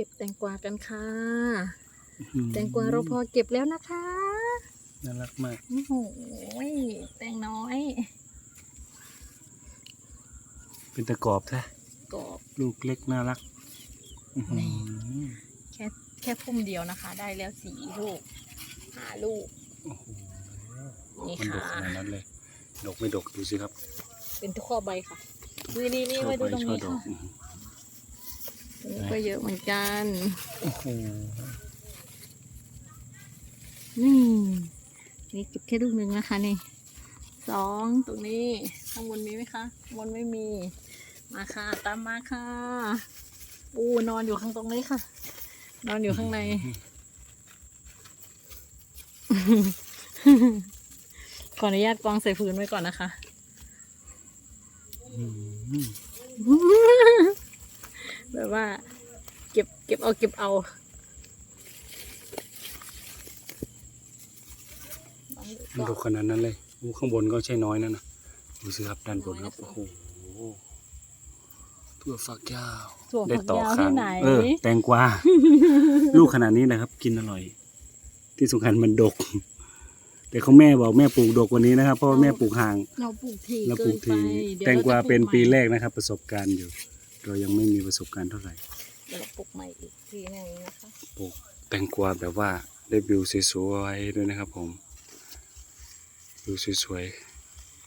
ก็บแตงกวากันค่ะ แตงกวาเราพอเก็บแล้วนะคะ น่ารักมาก โอ้โหแตงน้อย เป็นตะกรอบแท้กรอบ ลูกเล็กน่ารักอื้อหือแค่แค่พุ่มเดียวนะคะ ได้แล้วสี่ลูกห้าลูกโอ้โหนี่มันดกค่ะขนาดนั้นเลย ดกไม่ดกดูสิครับ เป็นทุกข้อใบค่ะ นี่นี่นี่ช่อไว้ใบดูตรงช่อนี้ดอค่ะ กอื้อหือตรงนี้ก็เยอะเหมือนกัน โอ้โห นี่ นี่เก็บแค่ลูกหนึ่งนะคะนี่สองตรงนี้ ข้างบนมีไหมคะข้างบนไม่มี มาค่ะ ตามมาค่ะ ปูนอนอยู่ข้างตรงนี้ค่ะ นอนอยู่ข้างใน ขออนุญาตกองใส่พื้นไว้ก่อนนะคะอื้อหือ แบบว่า เก็บเก็บเอาเก็บเอามันดกขนาดนั้นเลยโอ้ข้างบนก็ใช่น้อยนั่นนะดูสิครับด้านบนครับโอ้โหถั่วฝักยาวถั่วได้ฝักต่อยาวครั้ที่งไหนเออแตงกวาลูกขนาดนี้นะครับ กินอร่อย ที่สำคัญมันดก แต่เขาแม่บอกแม่ปลูกดกกว่านี้นะครับเพราะว่าแม่ปลูกห่าง เราปลูกทีเราปเกิลูนกไปทีดี๋ยแตงกวารจะเป็นลูกปีใหม่แรกนะครับ ประสบการณ์อยู่ เรายังไม่มีประสบการณ์เท่าไหร่เดี๋ยวเราปลูกใหม่อีกทีหนึงนะคะปลูกแตงกวาแบบว่าได้วิวสวยๆด้วยนะครับผมวิวสวย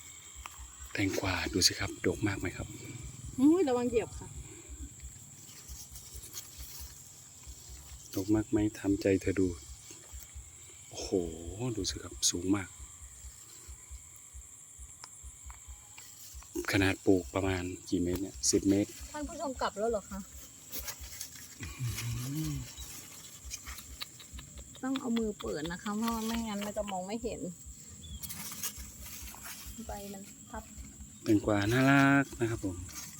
ๆแตงกวาดูสิครับดกมากไหมครับ อุ้ยระวังเหยียบค่ะดกมากไหมทำใจเธอดู โอ้โห ดูสิครับ สูงมาก ขนาดปลูกประมาณกี่เมตรเนี่ยสิบเมตร ท่านผู้ชมกลับแล้วเหรอคะ ต้องเอามือเปิดนะคะ เพราะว่าไม่งั้นมันจะมองไม่เห็น ใบมันพับแตงกวาน่ารักนะครับผมน